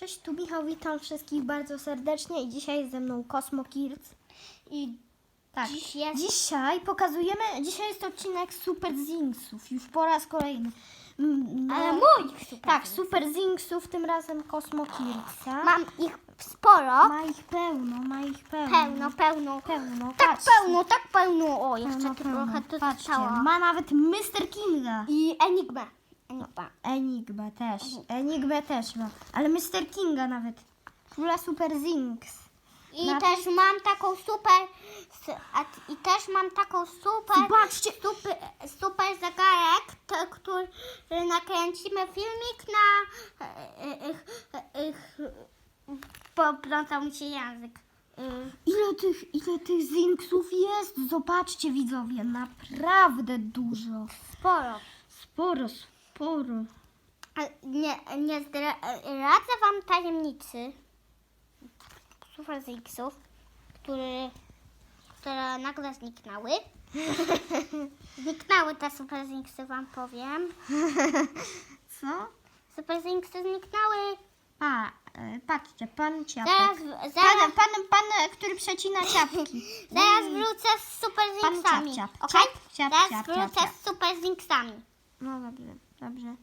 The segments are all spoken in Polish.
Cześć, tu Michał, witam wszystkich bardzo serdecznie i dzisiaj jest ze mną Cosmo Kids. I Tak, Dziś jest- dzisiaj pokazujemy, dzisiaj jest odcinek Super Zingsów, już po raz kolejny. Mm, no- Ale moich Super Tak, Zingsów. Super Zingsów, tym razem Cosmo Kidsa. mam ich sporo. Ma ich pełno, ma ich pełno. Pełno, pełno. Pełno, Tak patrzcie. pełno, tak pełno. O, jeszcze Pełno, trochę tu Patrzcie, zostało. ma nawet Mr. Kinga. I Enigma. Enigma. Enigma też, Enigma też ma, ale Mr. Kinga nawet. Króla Super Zings. I Na- też mam taką super. s- A, t- I też mam taką super. Zobaczcie, Super, super zegarek, który nakręcimy filmik na. e, e, e, e, Poplątał mi się język. E, Ile tych, ile tych zinksów jest? Zobaczcie widzowie, naprawdę dużo. Sporo. Sporo, sporo. A Nie, nie zdradzę wam tajemnicy Super Zixów, które, które nagle zniknęły. Zniknęły te Super Zixy, wam powiem. Co? Super Zixy zniknęły. A, e, patrzcie, pan ciapek. Zaraz, Pan, zaraz, pan, pan, e, który przecina ciapki. zaraz wrócę z Super Pan Zixami. ciap, ciap. Ciap, ciap, ciap, wrócę ciap, ciap. z Super Zixami. No dobrze, dobrze.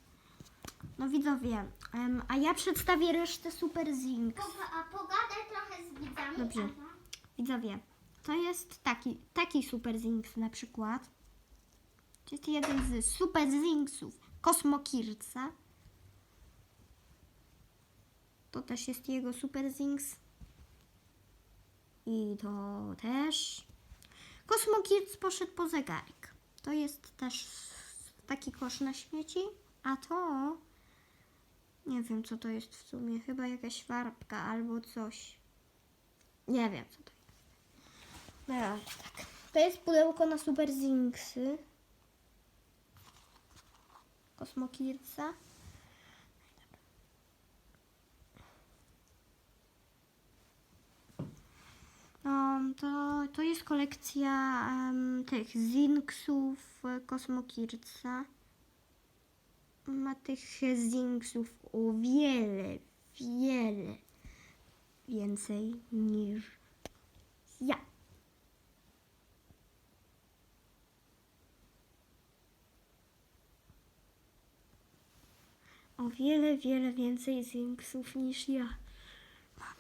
No widzowie, em, a ja przedstawię resztę Super Zinks. A pogadaj trochę z widzami. Dobrze. Widzowie, to jest taki, taki Super Zinks na przykład. To jest jeden z Super Zinksów Cosmo Kirca. To też jest jego Super Zinks. I to też. Cosmo Kids poszedł po zegarek. To jest też taki kosz na śmieci. A to... Nie wiem, co to jest w sumie. Chyba jakaś farbka albo coś. Nie wiem, co to jest. Razie tak. To jest pudełko na Super Zinksy. Cosmo Kidsa. No, to, to jest kolekcja em, tych Zinksów e, Cosmo Kidsa. Ma tych Zinksów o wiele, wiele więcej niż ja. O wiele, wiele więcej Zinksów niż ja. Mam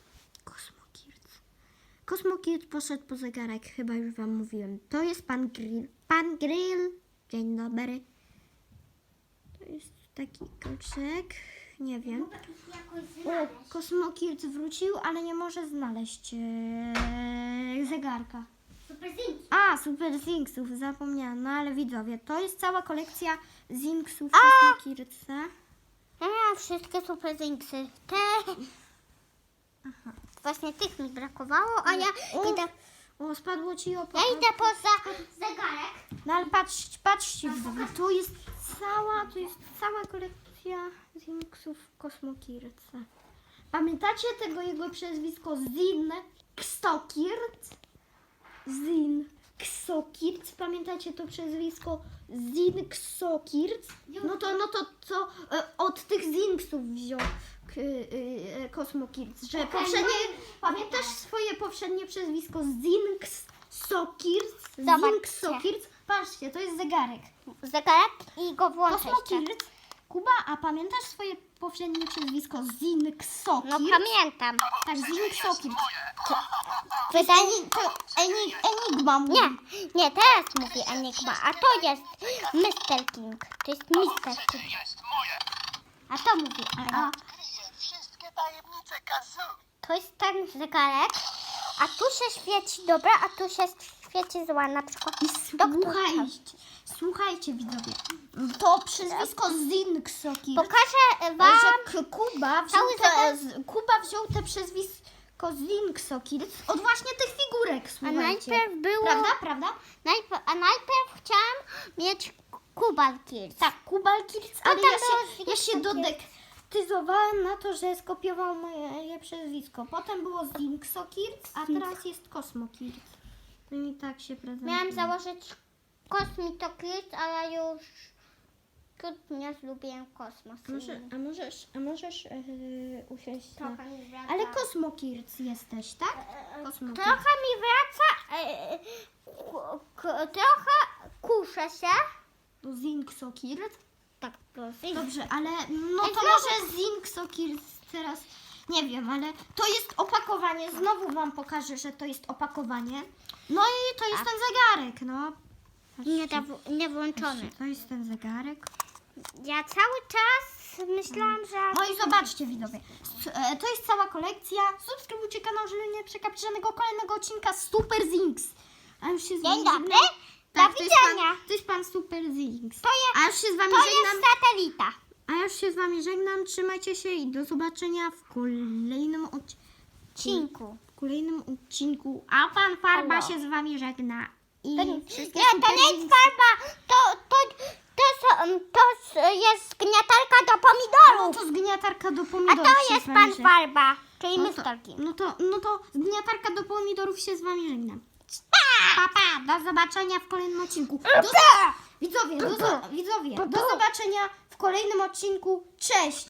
Cosmo Kids. Cosmo Kids poszedł po zegarek, chyba już wam mówiłem. To jest pan Grill. Pan Grill. Dzień dobry. To jest taki kolczyk. Nie wiem. O, Cosmo Kids wrócił, ale nie może znaleźć e, zegarka. Super Zix. A, Super Zinksów, zapomniałam. No ale widzowie, to jest cała kolekcja Zinksów Cosmo Kidsa. Ja miałam wszystkie Super Zinksy. Te... Właśnie tych mi brakowało, a ja O, idę, o spadło ci ja idę poza zegarek. No ale patrz, patrzcie tu jest cała, tu jest cała kolekcja Zinksów Cosmo Kidsa. Pamiętacie tego jego przezwisko Zin Ksokirc? Zin Ksokirc, pamiętacie to przezwisko Zin Ksokirc? No to, no to co e, od tych Zinksów wziął k, e, Cosmo Kids, że poprzednie, pamiętasz swoje poprzednie przezwisko Zin Ksokirc? Zin Zobaczcie. Ksokirc? Patrzcie, to jest zegarek. Zegarek i go włączę. Kuba, a pamiętasz swoje poprzednie przezwisko Zin Ksokirc? No pamiętam. Tak, Zin Ksokirc. Wydaje To Enig, Enigma mówi. Nie, nie, teraz mówię Enigma, a to jest Mr. King. To jest Mr. King. A to mówi A, Enigma. Tajemnice! To jest ten zegarek, a tu się świeci dobra, a tu się świeci zła na przykład. I słuchajcie, słuchajcie widzowie, to przezwisko Zin Ksokirc, Pokażę wam, że Kuba wziął, cały te, zegar- Kuba wziął te przezwisko Zin Ksokirc od właśnie tych figurek, a słuchajcie. najpierw było, Prawda, prawda? najpierw, a najpierw chciałam mieć Kubal Kids. Tak, Kubal Kids, ale Potem ja było się, ja się dodektyzowałem na to, że skopiował moje przezwisko. Potem było Zinkso Kids, a teraz jest Cosmo Kids. No i tak się prezentuje. Miałam założyć Cosmito Kids, ale już nie lubię kosmos. Może, a możesz, a możesz yy, usiąść na... Trochę mi wraca. Ale Kosmokirc jesteś, tak? E, Kosmokirc. Trochę mi wraca, e, trochę kuszę się. Zinksokirc? Tak. Dobrze, ale no to znowu- może Zinksokirc teraz... Nie wiem, ale to jest opakowanie. Znowu wam pokażę, że to jest opakowanie. No i to jest ten zegarek, no. Nie, da, nie włączony. To jest ten zegarek. Ja cały czas myślałam, że... No i zobaczcie widzowie, S- e, to jest cała kolekcja. Subskrybujcie kanał, żeby nie przegapić żadnego kolejnego odcinka Super Zinks. A już się Dzień dobry. Żegnam. Do Tak, to jest pan- widzenia. To jest pan Super Zinks. To jest- A już się z wami To żegnam. jest satelita. A ja już się z wami żegnam. Trzymajcie się i do zobaczenia w kolejnym odcinku. Cinku. W kolejnym odcinku. A pan Farba Halo. się z wami żegna. I To, nie, wszystkie nie, to Super nie jest farba. To, to, to, są- to s- jest gniatarka do No pomidorów. to zgniatarka do A pomidorów to się jest z wami pan żegna. farba, czyli No to, Mr. Kim. no to, no to zgniatarka do pomidorów się z wami żegnam. Pa, pa, do zobaczenia w kolejnym odcinku. Do, widzowie, do, zo- widzowie, do zobaczenia w kolejnym odcinku. Cześć!